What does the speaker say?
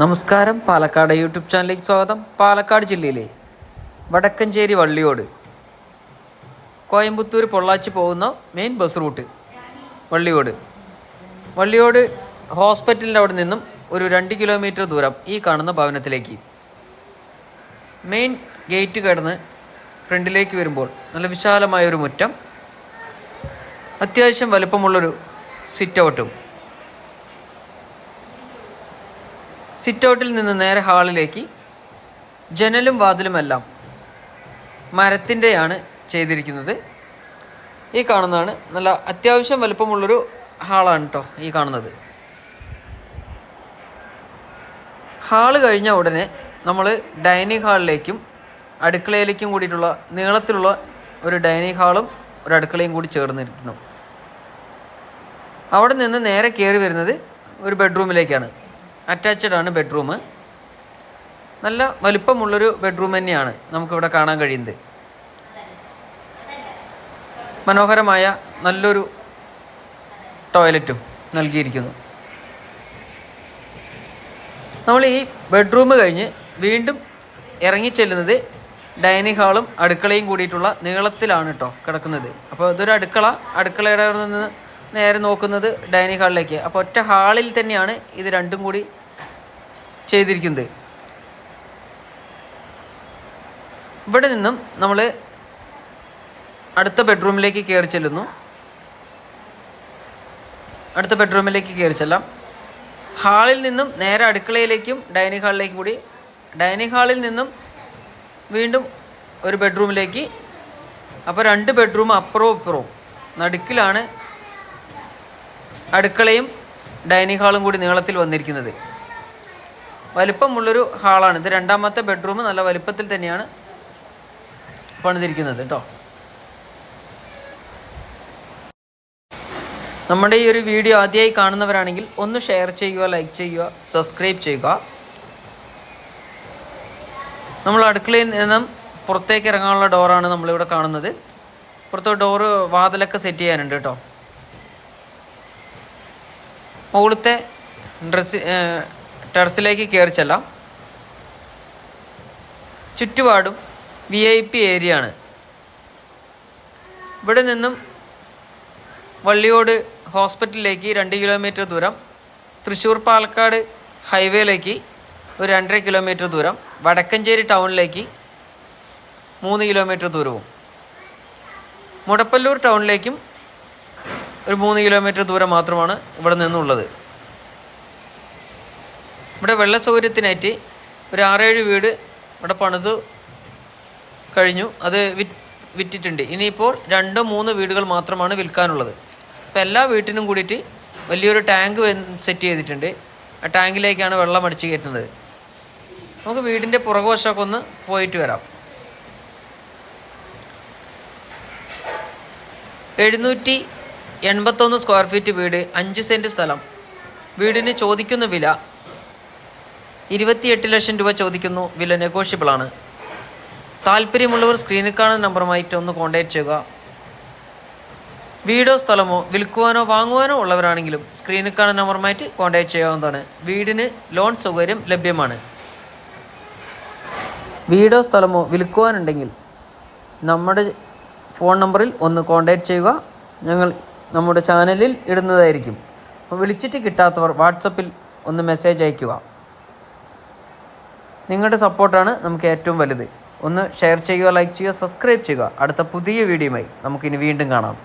നമസ്കാരം. പാലക്കാട് യൂട്യൂബ് ചാനലിലേക്ക് സ്വാഗതം. പാലക്കാട് ജില്ലയിലെ വടക്കഞ്ചേരി വള്ളിയോട് കോയമ്പത്തൂർ പൊള്ളാച്ചി പോകുന്ന main bus route Valliyode. Valliyode ഹോസ്പിറ്റലിന്റെ അവിടെ നിന്നും ഒരു രണ്ട് കിലോമീറ്റർ ദൂരം ഈ കാണുന്ന ഭവനത്തിലേക്ക് മെയിൻ ഗേറ്റ് കടന്ന് ഫ്രണ്ടിലേക്ക് വരുമ്പോൾ നല്ല വിശാലമായൊരു മുറ്റം. അത്യാവശ്യം വലുപ്പമുള്ളൊരു സിറ്റ് ഔട്ടും സിറ്റ് ഔട്ടിൽ നിന്ന് നേരെ ഹാളിലേക്ക് ജനലും വാതിലുമെല്ലാം മരത്തിന്റെയാണ് ചെയ്തിരിക്കുന്നത്. ഈ കാണുന്നതാണ്. നല്ല അത്യാവശ്യം വലുപ്പമുള്ളൊരു ഹാളാണ് കേട്ടോ ഈ കാണുന്നത്. ഹാൾ കഴിഞ്ഞ ഉടനെ നമ്മൾ ഡൈനിങ് ഹാളിലേക്കും അടുക്കളയിലേക്കും കൂടിയിട്ടുള്ള നീളത്തിലുള്ള ഒരു ഡൈനിങ് ഹാളും ഒരു അടുക്കളയും കൂടി ചേർന്നിരിക്കുന്നു. അവിടെ നിന്ന് നേരെ കയറി വരുന്നത് ഒരു ബെഡ്റൂമിലേക്കാണ്. അറ്റാച്ച്ഡ് ആണ് ബെഡ്റൂം നല്ല വലിപ്പമുള്ളൊരു ബെഡ്റൂം തന്നെയാണ് നമുക്കിവിടെ കാണാൻ കഴിയുന്നത്. മനോഹരമായ നല്ലൊരു ടോയ്ലറ്റും നൽകിയിരിക്കുന്നു. നമ്മൾ ഈ ബെഡ്റൂം കഴിഞ്ഞ് വീണ്ടും ഇറങ്ങിച്ചെല്ലുന്നത് ഡൈനിങ് ഹാളും അടുക്കളയും കൂടിയിട്ടുള്ള നീളത്തിലാണ് കേട്ടോ കിടക്കുന്നത്. അപ്പോൾ ഇതൊരു അടുക്കള അടുക്കളയുടെ നിന്ന് നേരെ നോക്കുന്നത് ഡൈനിങ് ഹാളിലേക്ക്. അപ്പോൾ ഒറ്റ ഹാളിൽ തന്നെയാണ് ഇത് രണ്ടും കൂടി ചെയ്തിരിക്കുന്നത്. ഇവിടെ നിന്നും നമ്മൾ അടുത്ത ബെഡ്റൂമിലേക്ക് കയറി ചെല്ലുന്നു. അടുത്ത ബെഡ്റൂമിലേക്ക് കയറി ചെല്ലാം. ഹാളിൽ നിന്നും നേരെ അടുക്കളയിലേക്കും ഡൈനിങ് ഹാളിലേക്കും കൂടി. ഡൈനിങ് ഹാളിൽ നിന്നും വീണ്ടും ഒരു ബെഡ്റൂമിലേക്ക്. അപ്പോൾ രണ്ട് ബെഡ്റൂം അപ്പുറവും ഇപ്പുറവും. നടുക്കിലാണ് അടുക്കളയും ഡൈനിങ് ഹാളും കൂടി നീളത്തിൽ വന്നിരിക്കുന്നത്. വലിപ്പമുള്ളൊരു ഹാളാണ്. ഇത് രണ്ടാമത്തെ ബെഡ്റൂം നല്ല വലിപ്പത്തിൽ തന്നെയാണ് പണിതിരിക്കുന്നത് കേട്ടോ. നമ്മുടെ ഈ ഒരു വീഡിയോ ആദ്യമായി കാണുന്നവരാണെങ്കിൽ ഒന്ന് ഷെയർ ചെയ്യുക ലൈക്ക് ചെയ്യുക സബ്സ്ക്രൈബ് ചെയ്യുക. നമ്മൾ അടുക്കളയിൽ നിന്നും പുറത്തേക്ക് ഇറങ്ങാനുള്ള ഡോറാണ് നമ്മളിവിടെ കാണുന്നത്. പുറത്തെ ഡോറ് വാതിലൊക്കെ സെറ്റ് ചെയ്യാനുണ്ട് കേട്ടോ. മുകളിലത്തെ ഡ്രസ് ടെറസിലേക്ക് കയറി ചെല്ലാം. ചുറ്റുപാടും വി ഐ പി ഏരിയ ആണ്. ഇവിടെ നിന്നും വള്ളിയോട് ഹോസ്പിറ്റലിലേക്ക് രണ്ട് കിലോമീറ്റർ ദൂരം തൃശ്ശൂർ പാലക്കാട് ഹൈവേയിലേക്ക് ഒരു രണ്ടര കിലോമീറ്റർ ദൂരം വടക്കഞ്ചേരി ടൗണിലേക്ക് മൂന്ന് കിലോമീറ്റർ ദൂരവും. മുടപ്പല്ലൂർ ടൗണിലേക്കും ഒരു മൂന്ന് കിലോമീറ്റർ ദൂരം മാത്രമാണ് ഇവിടെ നിന്നുള്ളത്. ഇവിടെ വെള്ള സൗകര്യത്തിനായിട്ട് ഒരു ആറേഴ് വീട് ഇവിടെ പണിത് കഴിഞ്ഞു. അത് വിറ്റ് വിറ്റിട്ടുണ്ട്. ഇനിയിപ്പോൾ രണ്ടോ മൂന്ന് വീടുകൾ മാത്രമാണ് വിൽക്കാനുള്ളത്. അപ്പോൾ എല്ലാ വീട്ടിനും കൂടിയിട്ട് വലിയൊരു ടാങ്ക് സെറ്റ് ചെയ്തിട്ടുണ്ട്. ആ ടാങ്കിലേക്കാണ് വെള്ളം അടിച്ചു കയറ്റുന്നത്. നമുക്ക് വീടിന്റെ പുറകുവശമൊക്കെ ഒന്ന് പോയിട്ട് വരാം. എഴുന്നൂറ്റി എൺപത്തൊന്ന് സ്ക്വയർ ഫീറ്റ് വീട് അഞ്ച് സെന്റ് സ്ഥലം. വീടിന് ചോദിക്കുന്ന വില ഇരുപത്തിയെട്ട് ലക്ഷം രൂപ ചോദിക്കുന്നു. വില നെഗോഷ്യബിൾ ആണ്. താല്പര്യമുള്ളവർ സ്ക്രീനിൽ കാണുന്ന നമ്പറുമായിട്ട് ഒന്ന് കോൺടാക്ട് ചെയ്യുക. വീടോ സ്ഥലമോ വിൽക്കുവാനോ വാങ്ങുവാനോ ഉള്ളവരാണെങ്കിലും സ്ക്രീനിൽ കാണുന്ന നമ്പറുമായിട്ട് കോൺടാക്ട് ചെയ്യാവുന്നതാണ്. വീടിന് ലോൺ സൗകര്യം ലഭ്യമാണ്. വീടോ സ്ഥലമോ വിൽക്കുവാനുണ്ടെങ്കിൽ നമ്മുടെ ഫോൺ നമ്പറിൽ ഒന്ന് കോൺടാക്ട് ചെയ്യുക. ഞങ്ങൾ നമ്മുടെ ചാനലിൽ ഇടുന്നതായിരിക്കും. അപ്പോൾ വിളിച്ചിട്ട് കിട്ടാത്തവർ വാട്സപ്പിൽ ഒന്ന് മെസ്സേജ് അയയ്ക്കുക നിങ്ങളുടെ സപ്പോർട്ടാണ് നമുക്ക് ഏറ്റവും വലുത്. ഒന്ന് ഷെയർ ചെയ്യുക ലൈക്ക് ചെയ്യുക സബ്സ്ക്രൈബ് ചെയ്യുക. അടുത്ത പുതിയ വീഡിയോയുമായി നമുക്കിനി വീണ്ടും കാണാം.